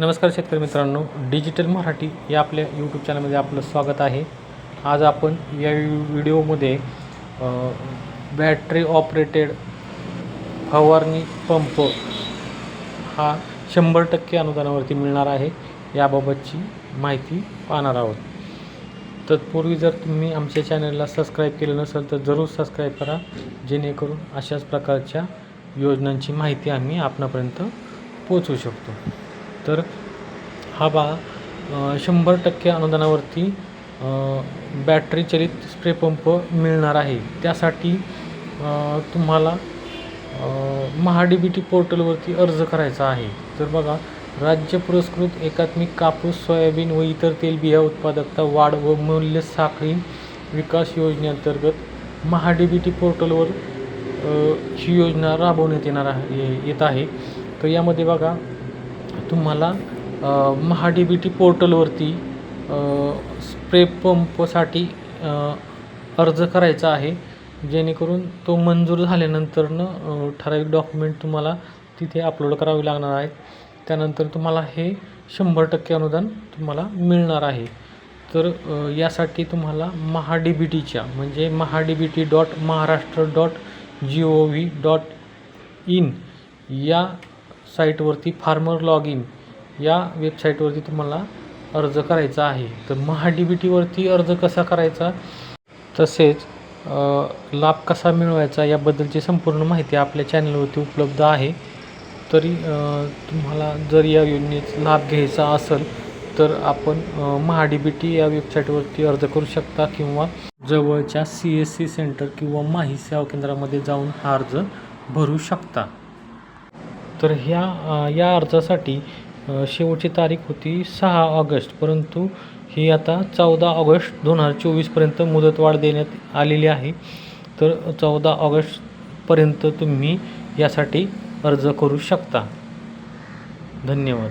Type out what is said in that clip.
नमस्कार शेतकरी मित्रांनो डिजिटल मराठी या आपल्या यूट्यूब चॅनलमध्ये आपलं स्वागत आहे. आज आपण या व्हिडिओमध्ये बॅटरी ऑपरेटेड फवारणी पंप हा शंभर टक्के अनुदानावरती मिळणार आहे. याबाबतची माहिती पाहणार आहोत. तत्पूर्वी जर तुम्ही आमच्या चॅनलला सबस्क्राईब केलं नसेल तर जरूर सबस्क्राईब करा. जेणेकरून अशाच प्रकारच्या योजनांची माहिती आम्ही आपणापर्यंत पोचवू शकतो. तर हा बा शंभर टक्के अनुदानावरती बॅटरी चलित स्प्रे पंप मिळणार आहे. त्यासाठी तुम्हाला महा डी बी टी पोर्टलवरती अर्ज करायचा आहे. तर बघा राज्य पुरस्कृत एकात्मिक कापूस सोयाबीन व इतर तेलबिया उत्पादकता वाढ व मूल्य साखळी विकास योजनेअंतर्गत महा डी बी टी पोर्टलवर ही योजना राबवण्यात येणार आहे ये- येत आहे. तर यामध्ये बघा तुम्हाला महा डी बी टी पोर्टलवरती स्प्रे पंपसाठी अर्ज करायचा आहे. जेणेकरून तो मंजूर झाल्यानंतरनं ठराविक डॉक्युमेंट तुम्हाला तिथे अपलोड करावे लागणार आहेत. त्यानंतर तुम्हाला हे शंभर टक्के अनुदान तुम्हाला मिळणार आहे. तर यासाठी तुम्हाला महा डी बी टीच्या म्हणजे Maha D B T dot Maharashtra dot G O V dot in या साईटवरती फार्मर लॉग इन. या वेबसाईटवरती तुम्हाला अर्ज करायचा आहे. तर महा डी बी टीवरती अर्ज कसा करायचा? तसेच लाभ कसा मिळवायचा याबद्दलची संपूर्ण माहिती आपल्या चॅनलवरती उपलब्ध आहे. तरी तुम्हाला जर या योजनेचा लाभ घ्यायचा असेल तर आपण महा डी बी टी या वेबसाईटवरती अर्ज करू शकता किंवा जवळच्या सी एस सी सेंटर किंवा माही सेवा केंद्रामध्ये जाऊन हा अर्ज भरू शकता. तर ह्या या अर्जासाठी शेवटची तारीख होती सहा ऑगस्ट. परंतु ही आता चौदा ऑगस्ट दोन हजार चोवीसपर्यंत मुदतवाढ देण्यात आलेली आहे. तर चौदा ऑगस्टपर्यंत तुम्ही यासाठी अर्ज करू शकता. धन्यवाद.